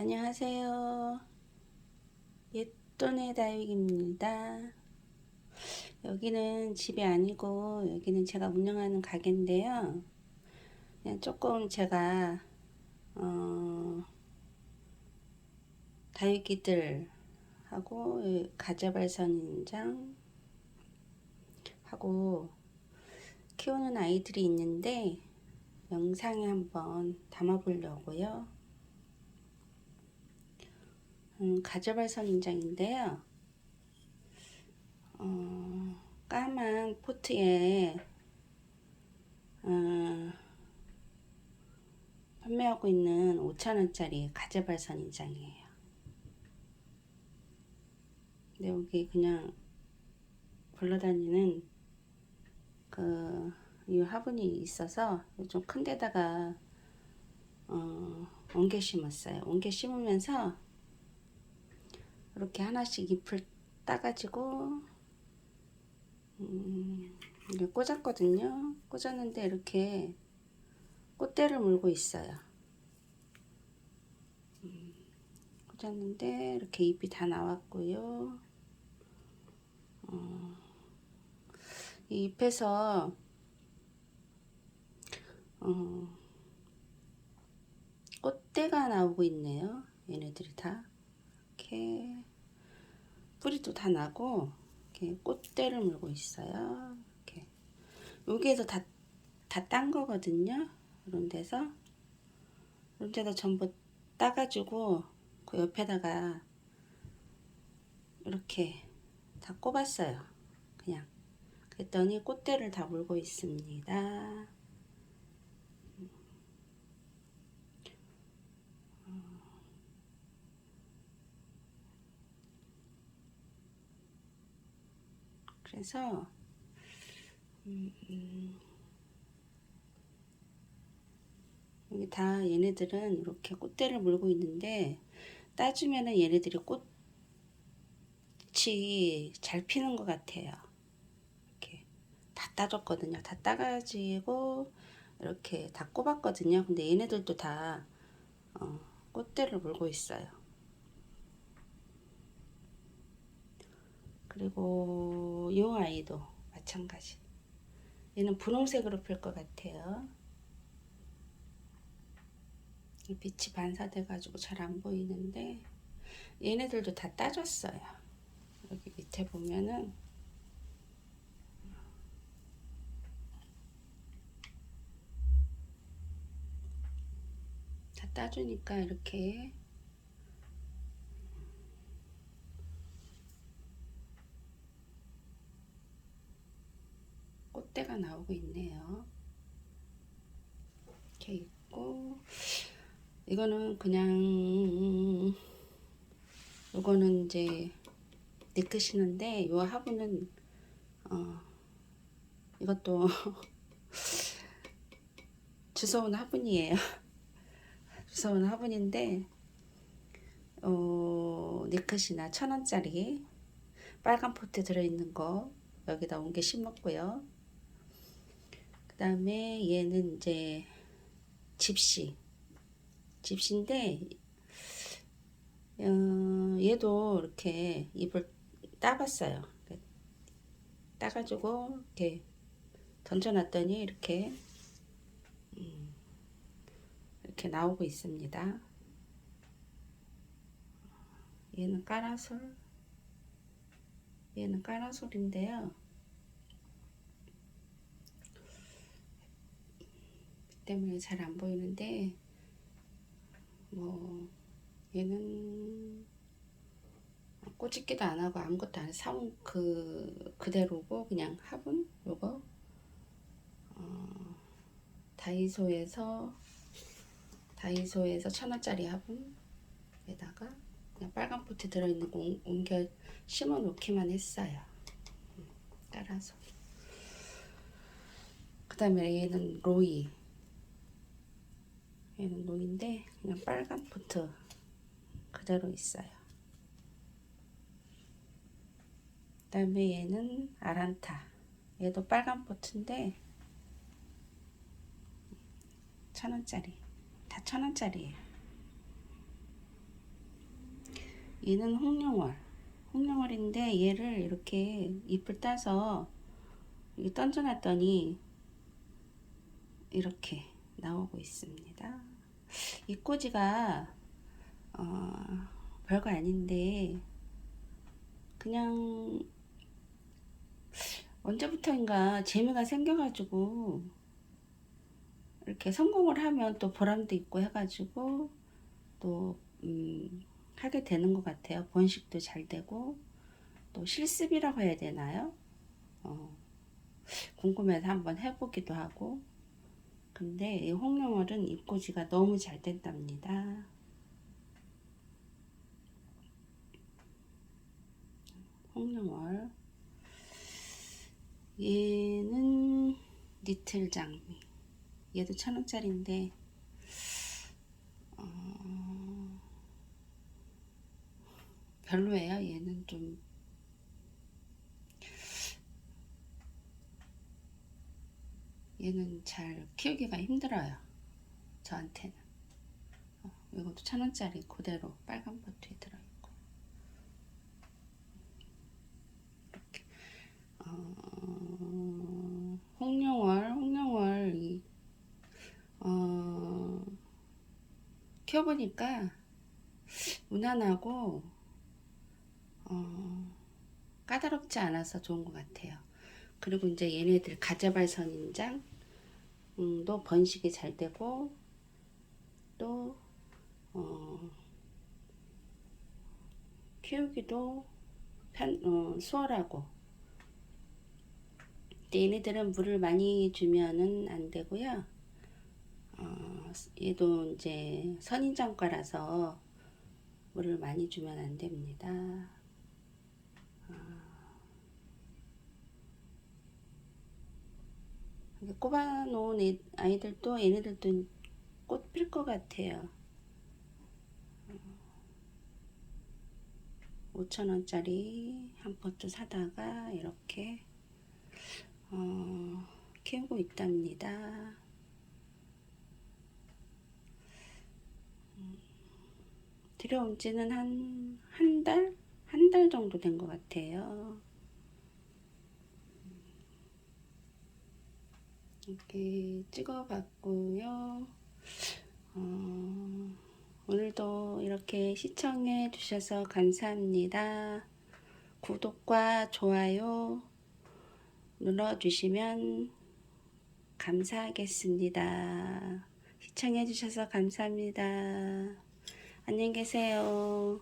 안녕하세요. 옛돈의 다육입니다. 여기는 집이 아니고 여기는 제가 운영하는 가게인데요. 그냥 조금 제가 어, 다육이들 하고 가자발선인장 하고 키우는 아이들이 있는데 영상에 한번 담아 보려고요. 음, 가자발선 인장인데요. 어, 까만 포트에 어, 판매하고 있는 5천원짜리 가자발선 인장이에요. 근데 여기 그냥 굴러다니는 그, 이 화분이 있어서 좀 큰 데다가 어, 옮겨 심었어요. 옮겨 심으면서 이렇게 하나씩 잎을 따가지고 음, 이게 꽂았거든요. 꽂았는데 이렇게 꽃대를 물고 있어요. 음, 꽂았는데 이렇게 잎이 다 나왔고요. 어, 이 잎에서 어, 꽃대가 나오고 있네요. 얘네들이 다 이렇게 뿌리도 다 나고 이렇게 꽃대를 물고 있어요. 이렇게 여기에서 다 다 딴 거거든요. 이런 데서 이런 데다 전부 따가지고 그 옆에다가 이렇게 다 꼽았어요. 그냥 그랬더니 꽃대를 다 물고 있습니다. 그래서 음, 음, 다 얘네들은 이렇게 꽃대를 물고 있는데 따주면은 얘네들이 꽃이 잘 피는 것 같아요. 이렇게 다 따줬거든요. 다 따가지고 이렇게 다 꼽았거든요. 근데 얘네들도 다 어, 꽃대를 물고 있어요. 그리고 이 아이도 마찬가지. 얘는 분홍색으로 필 것 같아요. 이 빛이 반사돼 가지고 잘 안 보이는데 얘네들도 다 따졌어요. 여기 밑에 보면은 다 따주니까 이렇게 꽃대가 나오고 있네요. 이렇게 있고 이거는 그냥 이거는 이제 니크시는데 이 화분은 어 이것도 주워온 화분이에요. 주워온 화분인데 어 니크시나 천 원짜리 빨간 포트 들어있는 거 여기다 옮겨 심었고요. 그 다음에 얘는 이제 집시 집시인데 어, 얘도 이렇게 잎을 따봤어요. 따가지고 이렇게 던져놨더니 이렇게 음, 이렇게 나오고 있습니다. 얘는 까라솔 얘는 까라솔인데요. 때문에 잘 안 보이는데 뭐 얘는 꼬집기도 안 하고 아무것도 안 사온 그 그대로고 그냥 화분? 요거? 어, 다이소에서 다이소에서 천 원짜리 화분에다가 그냥 빨간 포트 들어있는 거 옮겨 심어 놓기만 했어요. 따라서. 그 다음에 얘는 로이 얘는 노인데 그냥 빨간 포트 그대로 있어요. 그 다음에 얘는 아란타 얘도 빨간 포트인데 천원짜리 다 천원짜리예요. 얘는 홍룡월. 홍룡월인데 얘를 이렇게 잎을 따서 이렇게 던져놨더니 이렇게 나오고 있습니다. 이 꼬지가 어, 별거 아닌데 그냥 언제부터인가 재미가 생겨가지고 이렇게 성공을 하면 또 보람도 있고 해가지고 또 음, 하게 되는 것 같아요. 번식도 잘 되고 또 실습이라고 해야 되나요? 어, 궁금해서 한번 해보기도 하고 근데 이 홍룡월은 입꼬지가 너무 잘 된답니다. 홍룡월. 얘는 리틀 장미. 얘도 천 원짜리인데 어, 별로예요. 얘는 좀 얘는 잘 키우기가 힘들어요. 저한테는. 어, 이것도 천 원짜리 그대로 빨간 버튼에 들어있고. 이렇게. 어, 홍룡월 홍룡월 이, 어, 키워보니까 무난하고 어, 까다롭지 않아서 좋은 것 같아요. 그리고 이제 얘네들 가자발 선인장 음, 도 번식이 잘 되고 또 어, 키우기도 편, 어, 수월하고 얘네들은 물을 많이 주면은 안 되고요. 어, 얘도 이제 선인장과라서 물을 많이 주면 안 됩니다. 이렇게 꼽아놓은 애- 아이들도 얘네들도 꽃 필 것 같아요. 5천원짜리 한 포트 사다가 이렇게 어, 키우고 있답니다. 들여온 지는 한, 한 달? 한 달 정도 된 것 같아요. 이렇게 찍어봤고요. 어, 오늘도 이렇게 시청해 주셔서 감사합니다. 구독과 좋아요 눌러주시면 감사하겠습니다. 시청해 주셔서 감사합니다. 안녕히 계세요.